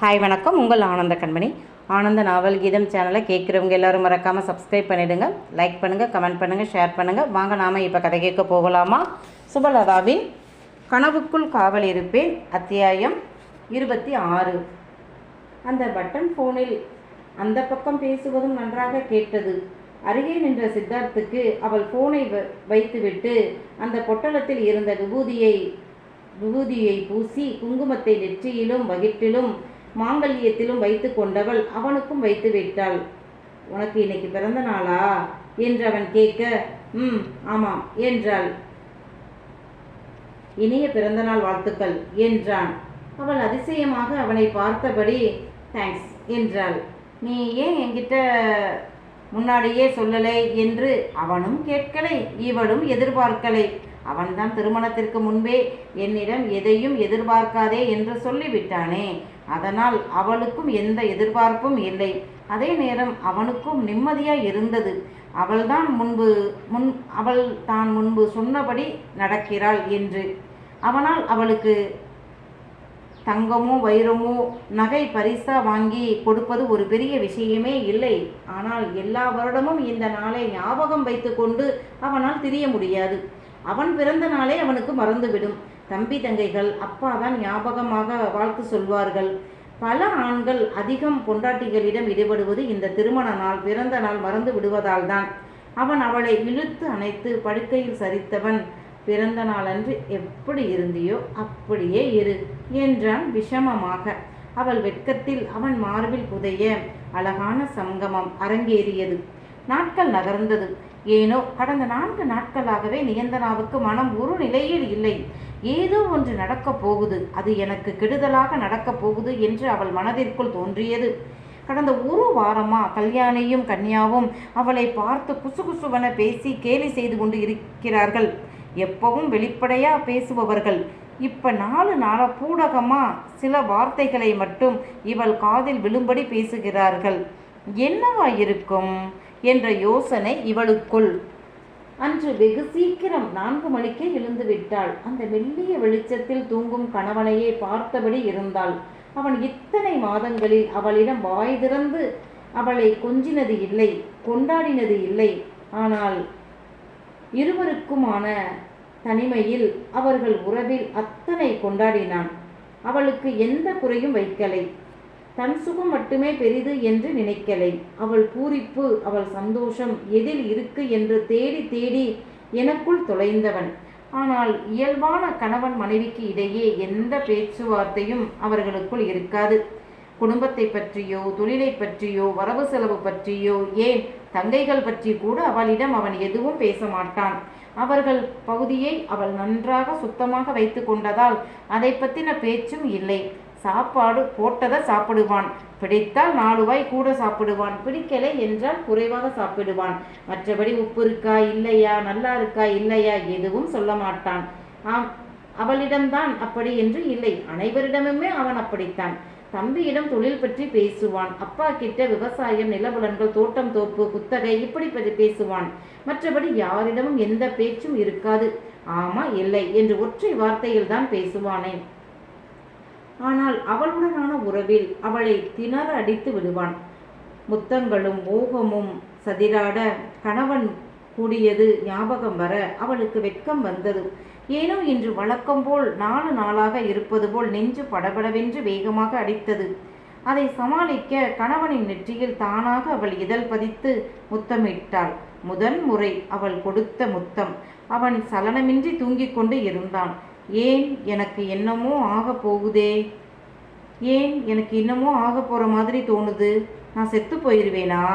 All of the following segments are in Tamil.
ஹாய் வணக்கம். உங்கள் ஆனந்த கண்மணி. ஆனந்த நாவல் கீதம் சேனலை கேட்குறவங்க எல்லாரும் மறக்காமல் சப்ஸ்கிரைப் பண்ணிவிடுங்க லைக் பண்ணுங்கள் கமெண்ட் பண்ணுங்கள் ஷேர் பண்ணுங்கள் வாங்க நாம் இப்போ கதை கேட்க போகலாமா? சுபலதாவின் கனவுக்குள் காவல் இருப்பேன். அத்தியாயம் இருபத்தி ஆறு. அந்த பட்டன் ஃபோனில் அந்த பக்கம் பேசுவதும் நன்றாக கேட்டது. அருகே நின்ற சித்தார்த்துக்கு அவள் ஃபோனை வ- வைத்துவிட்டு அந்த பொட்டலத்தில் இருந்த விபூதியை விபூதியை பூசி குங்குமத்தை நெற்றியிலும் வகிட்டிலும் மாங்கல்யத்திலும் வைத்து கொண்டவள் அவனுக்கும் வைத்து விட்டாள். உனக்கு இன்னைக்கு பிறந்த நாளா? என்று அவன் கேட்க ம் ஆமாம் என்றாள். இனிய பிறந்தநாள் வாழ்த்துக்கள் என்றான். அவள் அதிசயமாக அவனை பார்த்தபடி தேங்க்ஸ் என்றாள். நீ ஏன் என்கிட்ட முன்னாடியே சொல்லலை? என்று அவனும் கேட்கலை இவளும் எதிர்பார்க்கலை. அவன்தான் திருமணத்திற்கு முன்பே என்னிடம் எதையும் எதிர்பார்க்காதே என்று சொல்லிவிட்டானே. அதனால் அவளுக்கும் எந்த எதிர்பார்ப்பும் இல்லை. அதே நேரம் அவனுக்கும் நிம்மதியாக இருந்தது. அவள்தான் முன்பு முன் அவள் தான் முன்பு சொன்னபடி நடக்கிறாள் என்று. அவனால் அவளுக்கு தங்கமோ வைரமோ நகை பரிசா வாங்கி கொடுப்பது ஒரு பெரிய விஷயமே இல்லை. ஆனால் எல்லா வருடமும் இந்த நாளை ஞாபகம் வைத்துக்கொண்டு அவனால் திரிய முடியாது. அவன் பிறந்த நாளே அவனுக்கு மறந்துவிடும். தம்பி தங்கைகள் அப்பா தான் ஞாபகமாக வாழ்த்து சொல்வார்கள். பல ஆண்கள் அதிகம் பொண்டாட்டிகளிடம் ஈடுபடுவது இந்த திருமண நாள் பிறந்த நாள் மறந்து விடுவதால் தான். அவன் அவளை இழுத்து அணைத்து படுக்கையில் சரித்தவன். பிறந்த நாளன்று எப்படி இருந்தியோ அப்படியே இரு என்றான் விஷமமாக. அவள் வெட்கத்தில் அவன் மார்பில் புதைய அழகான சங்கமம் அரங்கேறியது. நாட்கள் நகர்ந்தது. ஏனோ கடந்த நான்கு நாட்களாகவே நியந்தனாவுக்கு மனம் ஒரு நிலையில் இல்லை. ஏதோ ஒன்று நடக்கப் போகுது. அது எனக்கு கெடுதலாக நடக்கப் போகுது என்று அவள் மனதிற்குள் தோன்றியது. கடந்த ஒரு வாரமா கல்யாணியும் கன்யாவும் அவளை பார்த்து குசு குசுவென பேசி கேலி செய்து கொண்டு இருக்கிறார்கள். எப்பவும் வெளிப்படையா பேசுபவர்கள். இப்ப நாலு நாள பூடகமா சில வார்த்தைகளை மட்டும் இவள் காதில் விழும்படி பேசுகிறார்கள். என்னவா இருக்கும் என்ற யோசனை இவளுக்குள். அன்று வெகு சீக்கிரம் நான்கு மணிக்கே எழுந்து விட்டாள். அந்த மெல்லிய வெளிச்சத்தில் தூங்கும் கணவனையே பார்த்தபடி இருந்தாள். அவன் இத்தனை மாதங்களில் அவளிடம் வாய் திறந்து அவளை கொஞ்சினது இல்லை கொண்டாடினது இல்லை. ஆனால் இருவருக்குமான தனிமையில் அவர்கள் உறவில் அத்தனை கொண்டாடினான். அவளுக்கு எந்த குறையும் வைக்கலை. தன் சுகம் மட்டுமே பெரிது என்று நினைக்கலை. அவள் பூரிப்பு அவள் சந்தோஷம் எதில் இருக்கு என்று தேடி தேடி எனக்குள் தொலைந்தவன். ஆனால் இயல்பான கணவன் மனைவிக்கு இடையே எந்த பேச்சுவார்த்தையும் அவர்களுக்குள் இருக்காது. குடும்பத்தை பற்றியோ தொழிலை பற்றியோ வரவு செலவு பற்றியோ ஏன் தங்கைகள் பற்றி கூட அவளிடம் அவன் எதுவும் பேச மாட்டான். அவர்கள் பகுதியை அவள் நன்றாக சுத்தமாக வைத்து கொண்டதால் அதை பற்றின பேச்சும் இல்லை. சாப்பாடு போட்டதை சாப்பிடுவான். பிடித்தால் நாலு வாய் கூட சாப்பிடுவான். பிடிக்கலை என்றால் குறைவாக சாப்பிடுவான். மற்றபடி உப்பு இருக்கா இல்லையா நல்லா இருக்கா இல்லையா எதுவும் சொல்ல மாட்டான். ஆம் அவளிடம்தான் அப்படி என்று இல்லை. அனைவரிடமுமே அவன் அப்படித்தான். தம்பியிடம் தொழில் பற்றி பேசுவான். அப்பா கிட்ட விவசாயம் நிலபுலன்கள் தோட்டம் தோப்பு குத்தகை இப்படி பற்றி பேசுவான். மற்றபடி யாரிடமும் எந்த பேச்சும் இருக்காது. ஆமா இல்லை என்று ஒற்றை வார்த்தையில் தான் பேசுவானே. ஆனால் அவளுடனான உறவில் அவளை திணற அடித்து விடுவான். முத்தங்களும் மோகமும் சதிராட கணவன் கூடியது ஞாபகம் வர அவளுக்கு வெட்கம் வந்தது. ஏனோ இன்று வழக்கம் போல் நாலு நாளாக இருப்பது போல் நெஞ்சு படபடவென்று வேகமாக அடித்தது. அதை சமாளிக்க கணவனின் நெற்றியில் தானாக அவள் இதழ் பதித்து முத்தமிட்டாள். முதன் முறை அவள் கொடுத்த முத்தம். அவன் சலனமின்றி தூங்கிக் கொண்டு இருந்தான். ஏன் எனக்கு என்னமோ ஆக போகுதே? ஏன் எனக்கு இன்னமோ ஆக போகிற மாதிரி தோணுது? நான் செத்து போயிருவேனா?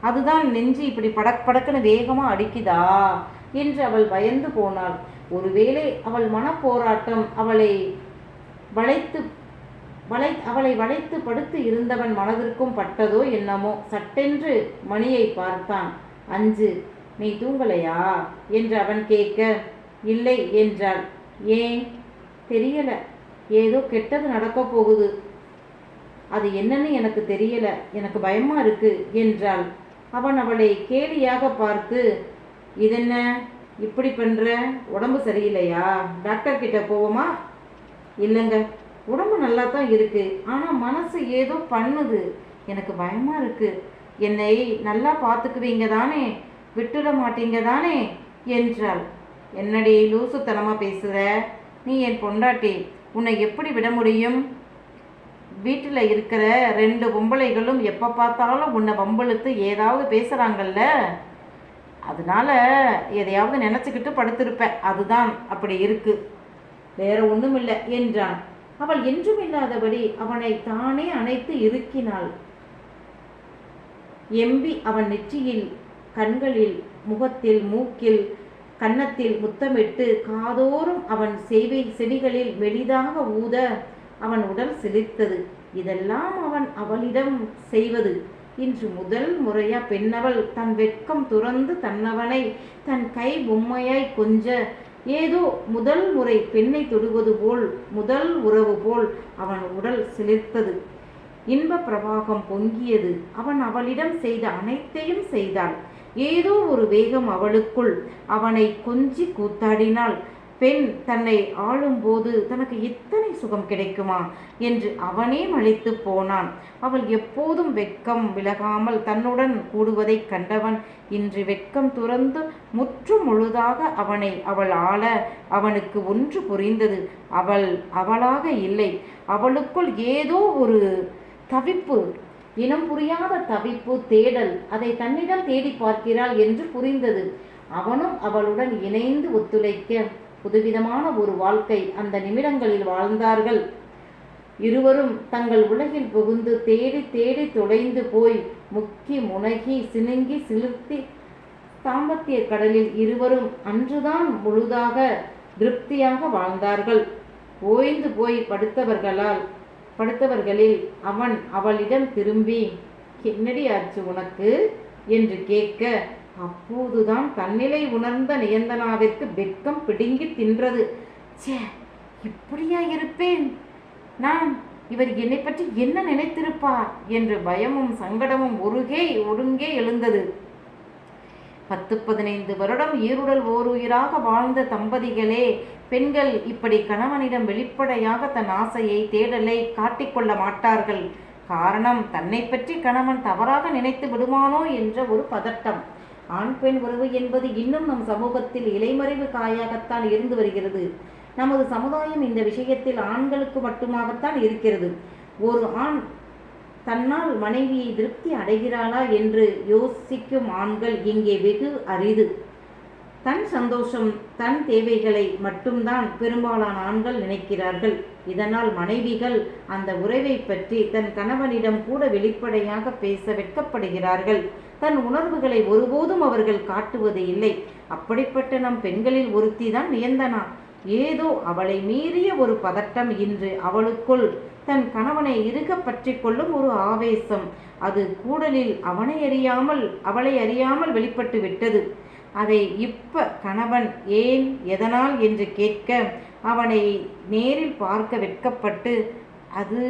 அதுதான் நெஞ்சு இப்படி படக் படக்குன்னு வேகமாக அடிக்குதா? என்று அவள் பயந்து போனாள். ஒருவேளை அவள் மனப்போராட்டம் அவளை வளைத்து வளை அவளை வளைத்து படுத்து இருந்தவன் மனதிற்கும் பட்டதோ என்னமோ? சட்டென்று மணியை பார்த்தான். அஞ்சு நீ தூங்கலையா? என்று அவன் கேட்க இல்லை என்றாள். ஏன்? தெரியல. ஏதோ கெட்டது நடக்க போகுது. அது என்னன்னு எனக்கு தெரியல. எனக்கு பயமா இருக்கு என்றாள். அவன் அவளை கேலியாக பார்த்து இதென்ன? இப்படி பண்ற? உடம்பு சரியில்லையா? டாக்டர் கிட்ட போவோமா? இல்லைங்க. உடம்பு நல்லா தான் இருக்கு. ஆனால் மனசு ஏதோ பண்ணுது. எனக்கு பயமா இருக்கு. என்னை நல்லா பார்த்துக்குவீங்க தானே? விட்டுட மாட்டீங்க தானே? என்றாள். என்னடி லூசுத்தனமாக பேசுற? நீ என் பொண்டாட்டி உன்னை எப்படி விட முடியும்? வீட்டில் இருக்கிற ரெண்டு பொம்பளைகளும் எப்போ பார்த்தாலும் உன்னை வம்பளுத்து ஏதாவது பேசுகிறாங்கல்ல அதனால எதையாவது நினச்சிக்கிட்டு படுத்திருப்பேன் அதுதான் அப்படி இருக்கு. வேற ஒன்றும் இல்லை என்றான். அவள் என்றும் இல்லாதபடி அவனை தானே அணைத்து இறுக்கினாள். எம்பி அவன் நெற்றியில் கண்களில் முகத்தில் மூக்கில் கன்னத்தில் முத்தமிட்டு காதோறும் அவன் செய்வை செடிகளில் மெலிதாக ஊத அவன் உடல் சிலிர்த்தது. இதெல்லாம் அவன் அவளிடம் செய்வது. இன்று முதல் முறையா பெண்ணவள் தன் வெட்கம் துறந்து தன்னவனை தன் கை பொம்மையாய் கொஞ்ச ஏதோ முதல் முறை பெண்ணை தொடுவது போல் முதல் உறவு போல் அவன் உடல் சிலிர்த்தது. இன்ப பிரவாகம் பொங்கியது. அவன் அவளிடம் செய்த அனைத்தையும் செய்தாள். ஏதோ ஒரு வேகம் அவளுக்குள் அவனை கொஞ்சி கூத்தாடினாள். பெண் தன்னை ஆளும்போது தனக்கு இத்தனை சுகம் கிடைக்குமா? என்று அவனே மலித்து போனான். அவள் எப்போதும் வெட்கம் விலகாமல் தன்னுடன் கூடுவதைக் கண்டவன் இன்று வெட்கம் துறந்து முற்று முழுதாக அவனை அவள் ஆள அவனுக்கு ஒன்று புரிந்தது. அவள் அவளாக இல்லை. அவளுக்குள் ஏதோ ஒரு தவிப்பு இனம் புரியாத தவிப்பு தேடல் அதை தன்னிடம் தேடி பார்க்கிறாள் என்று புரிந்தது. அவனும் அவளுடன் இணைந்து ஒத்துழைக்க புதுவிதமான ஒரு வாழ்க்கை அந்த நிமிடங்களில் வாழ்ந்தார்கள். இருவரும் தங்கள் உலகில் புகுந்து தேடி தேடி தொலைந்து போய் முக்கி முனகி சினுங்கி சிலிர்த்தி தாம்பத்திய கடலில் இருவரும் அன்றுதான் முழுதாக திருப்தியாக வாழ்ந்தார்கள். ஓய்ந்து போய் படுத்தவர்களால் படுத்தவர்களில் அவன் அவளிடம் திரும்பி என்னடி ஆச்சு உனக்கு? என்று கேட்க அப்போதுதான் தன்னிலை உணர்ந்த நியந்தனாவிற்கு வெட்கம் பிடுங்கி தின்றது. ச்சே இப்படியா இருப்பேன்? நான் இவர் என்னை பற்றி என்ன நினைத்திருப்பார்? என்று பயமும் சங்கடமும் ஒருகே ஒருங்கே எழுந்தது. பத்து பதினைந்து வருடம் ஈருடல் ஓருயிராக வாழ்ந்த தம்பதிகளே பெண்கள் இப்படி கணவனிடம் வெளிப்படையாக தன் ஆசையை தேடலை காட்டிக்கொள்ள மாட்டார்கள். காரணம் தன்னை பற்றி கணவன் தவறாக நினைத்து விடுமானோ என்ற ஒரு பதட்டம். ஆண் பெண் உறவு என்பது இன்னும் நம் சமூகத்தில் இலைமறைவு காயாகத்தான் இருந்து வருகிறது. நமது சமுதாயம் இந்த விஷயத்தில் ஆண்களுக்கு மட்டுமாகத்தான் இருக்கிறது. ஒரு ஆண் தன்னால் மனைவியை திருப்தி அடைகிறாளா என்று யோசிக்கும் ஆண்கள் இங்கே வெகு அரிது. தன் சந்தோஷம் தன் தேவைகளை மட்டும்தான் பெரும்பாலான ஆண்கள் நினைக்கிறார்கள். இதனால் மனைவிகள் அந்த உறவை பற்றி தன் கணவனிடம் கூட வெளிப்படையாக பேச வெட்கப்படுகிறார்கள். தன் உணர்வுகளை ஒருபோதும் அவர்கள் காட்டுவது இல்லை. அப்படிப்பட்ட நம் பெண்களில் ஒருத்தி தான் நியந்தனா ஏதோ அவளை மீறிய ஒரு பதட்டம் இன்று அவளுக்குள் தன் கணவனை இருக பற்றி கொள்ளும் ஒரு ஆவேசம். அது கூடலில் அவனை அறியாமல் அவளை அறியாமல் வெளிப்பட்டு விட்டது. அதை இப்ப கணவன் ஏன் எதனால் என்று கேட்க அவனை நேரில் பார்க்க வெட்கப்பட்டு அது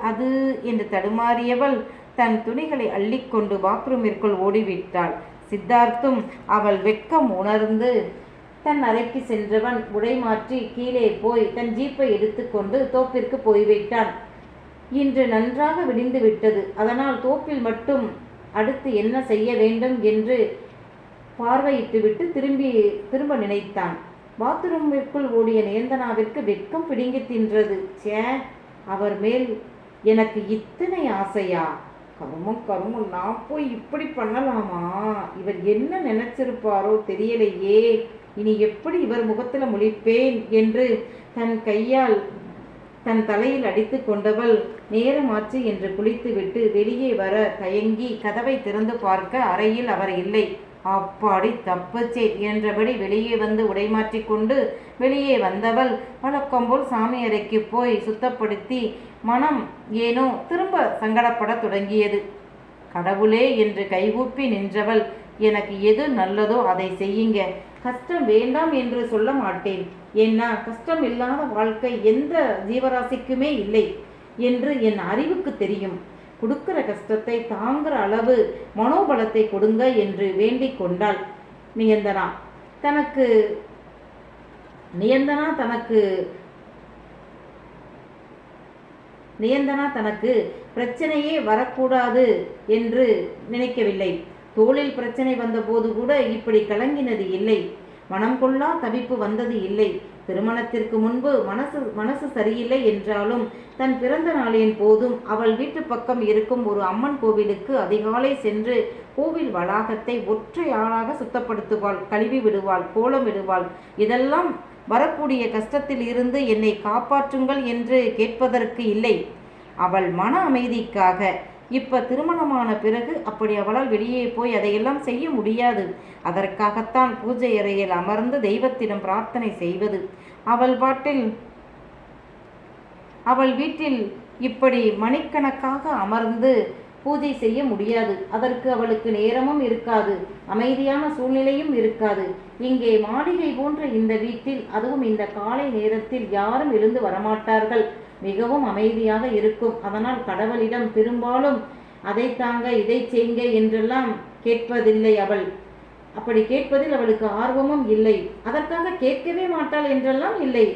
அது என்று தடுமாறியவள் தன் துணிகளை அள்ளிக்கொண்டு பாத்ரூமிற்குள் ஓடிவிட்டாள். சித்தார்த்தும் அவள் வெட்கம் உணர்ந்து தன் அறைக்கு சென்றவன் உடை மாற்றி கீழே போய் தன் ஜீப்பை எடுத்துக்கொண்டு தோப்பிற்கு போய்விட்டான். இன்று நன்றாக விடிந்து விட்டது. அதனால் தோப்பில் மட்டும் அடுத்து என்ன செய்ய வேண்டும் என்று பார்வையிட்டுவிட்டு திரும்பி திரும்ப நினைத்தான். பாத்ரூமிற்குள் ஓடிய நேந்தனாவிற்கு வெட்கம் பிடுங்கி தின்றது. சே அவர் மேல் எனக்கு இத்தனை ஆசையா? கருமம் கருமம் நான் போய் இப்படி பண்ணலாமா? இவர் என்ன நினைச்சிருப்பாரோ தெரியலையே. இனி எப்படி இவர் முகத்தில் முழிப்பேன் என்று தன் கையால் தன் தலையில் அடித்து கொண்டவள் நேரமாச்சு என்று குளித்துவிட்டு வெளியே வர தயங்கி கதவை திறந்து பார்க்க அறையில் அவர் இல்லை. அப்பாடி தப்புச்சே என்றபடி வெளியே வந்து உடைமாற்றிக் கொண்டு வெளியே வந்தவள் வழக்கம்போல் சாமி அறைக்கு போய் சுத்தப்படுத்தி மனம் ஏனோ திரும்ப சங்கடப்படத் தொடங்கியது. கடவுளே என்று கைகூப்பி நின்றவள் எனக்கு எது நல்லதோ அதை செய்யுங்க. கஷ்டம் வேண்டாம் என்று சொல்ல மாட்டேன். ஏன்னா கஷ்டம் இல்லாத வாழ்க்கை எந்த ஜீவராசிக்குமே இல்லை என்று என் அறிவுக்கு தெரியும். கொடுக்கிற கஷ்டத்தை தாங்குற அளவு மனோபலத்தை கொடுங்க என்று வேண்டிக் கொண்டாள் நியந்தனா. தனக்கு நியந்தனா தனக்கு நியந்தனா தனக்கு பிரச்சனையே வரக்கூடாது என்று நினைக்கவில்லை. தோளில் பிரச்சனை வந்தபோது கூட இப்படி கலங்கினது இல்லை. மனம் கொள்ளா தவிப்பு வந்தது இல்லை. திருமணத்திற்கு முன்பு மனசு மனசு சரியில்லை என்றாலும் தன் பிறந்த நாளின் போதும் அவள் வீட்டு பக்கம் இருக்கும் ஒரு அம்மன் கோவிலுக்கு அதிகாலை சென்று கோவில் வளாகத்தை ஒற்றை ஆளாக சுத்தப்படுத்துவாள். கழுவி விடுவாள் கோலம் விடுவாள் இதெல்லாம் வரக்கூடிய கஷ்டத்தில் இருந்து என்னை காப்பாற்றுங்கள் என்று கேட்பதற்கு இல்லை. அவள் மன அமைதிக்காக இப்ப திருமணமான பிறகு அப்படி அவளால் வெளியே போய் அதையெல்லாம் செய்ய முடியாது. அதற்காகத்தான் பூஜை அறையில் அமர்ந்து தெய்வத்திடம் பிரார்த்தனை செய்வது. அவள் பாட்டில் அவள் வீட்டில் இப்படி மணிக்கணக்காக அமர்ந்து பூஜை செய்ய முடியாது. அதற்கு அவளுக்கு நேரமும் இருக்காது. அமைதியான சூழ்நிலையும் இருக்காது. இங்கே மாளிகை போன்ற இந்த வீட்டில் அதுவும் இந்த காலை நேரத்தில் யாரும் எழுந்து வரமாட்டார்கள். மிகவும் அமைதியாக இருக்கும். அதனால் கடவுளிடம் பெரும்பாலும் அதை தாங்க இதை செய்ங்க என்றெல்லாம் கேட்பதில்லை அவள். அப்படி கேட்பதில் அவளுக்கு ஆர்வமும் இல்லை. அதற்காக கேட்கவே மாட்டாள் என்றெல்லாம் இல்லை.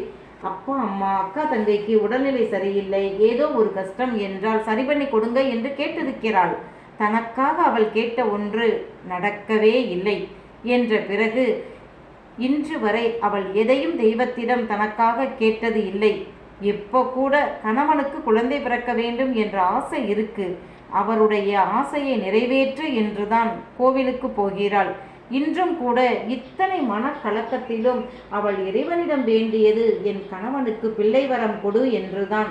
அப்பா அம்மா அக்கா தங்கைக்கு உடல்நிலை சரியில்லை. ஏதோ ஒரு கஷ்டம் என்றால் சரி பண்ணி கொடுங்க என்று கேட்டிருக்கிறாள். தனக்காக அவள் கேட்ட ஒன்று நடக்கவே இல்லை. என்ற பிறகு இன்று வரை அவள் எதையும் தெய்வத்திடம் தனக்காக கேட்டது இல்லை. இப்போ கூட கணவனுக்கு குழந்தை பிறக்க வேண்டும் என்ற ஆசை இருக்கு. அவருடைய ஆசையை நிறைவேற்று என்றுதான் கோவிலுக்கு போகிறாள். இன்றும் கூட இத்தனை மனக்கலக்கத்திலும் அவள் இறைவனிடம் வேண்டியது என் கணவனுக்கு பிள்ளை வரம் கொடு என்றுதான்.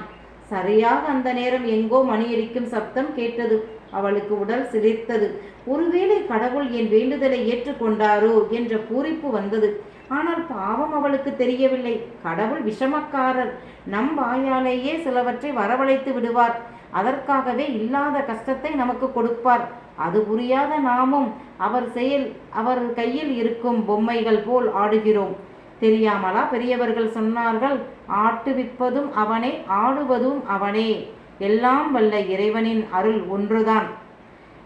சரியாக அந்த நேரம் எங்கோ மணியடிக்கும் சப்தம் கேட்டது. அவளுக்கு உடல் சிலிர்த்தது. ஒருவேளை கடவுள் என் வேண்டுதலை ஏற்றுக்கொண்டாரோ என்ற பூரிப்பு வந்தது. ஆனால் பாவம் அவளுக்கு தெரியவில்லை. கடவுள் விஷமக்காரர். நம் வாயாலேயே சிலவற்றை வரவழைத்து விடுவார். அதற்காகவே இல்லாத கஷ்டத்தை நமக்கு கொடுப்பார். அது புரியாத நாமும் அவர் செயல் அவர் கையில் இருக்கும் பொம்மைகள் போல் ஆடுகிறோம். தெரியாமலா பெரியவர்கள் சொன்னார்கள் ஆட்டுவிப்பதும் அவனே ஆடுவதும் அவனே. எல்லாம் வல்ல இறைவனின் அருள் ஒன்றுதான்.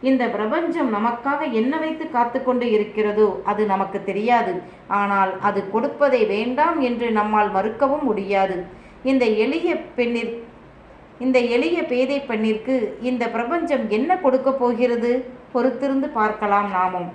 இந்த பிரபஞ்சம் நமக்காக என்ன வைத்து காத்து கொண்டு இருக்கிறதோ அது நமக்கு தெரியாது. ஆனால் அது கொடுப்பதை வேண்டாம் என்று நம்மால் மறுக்கவும் முடியாது. இந்த எளிய பெண்ணிற் இந்த எளிய பேதை பெண்ணிற்கு இந்த பிரபஞ்சம் என்ன கொடுக்க போகிறது? பொறுத்திருந்து பார்க்கலாம் நாமும்.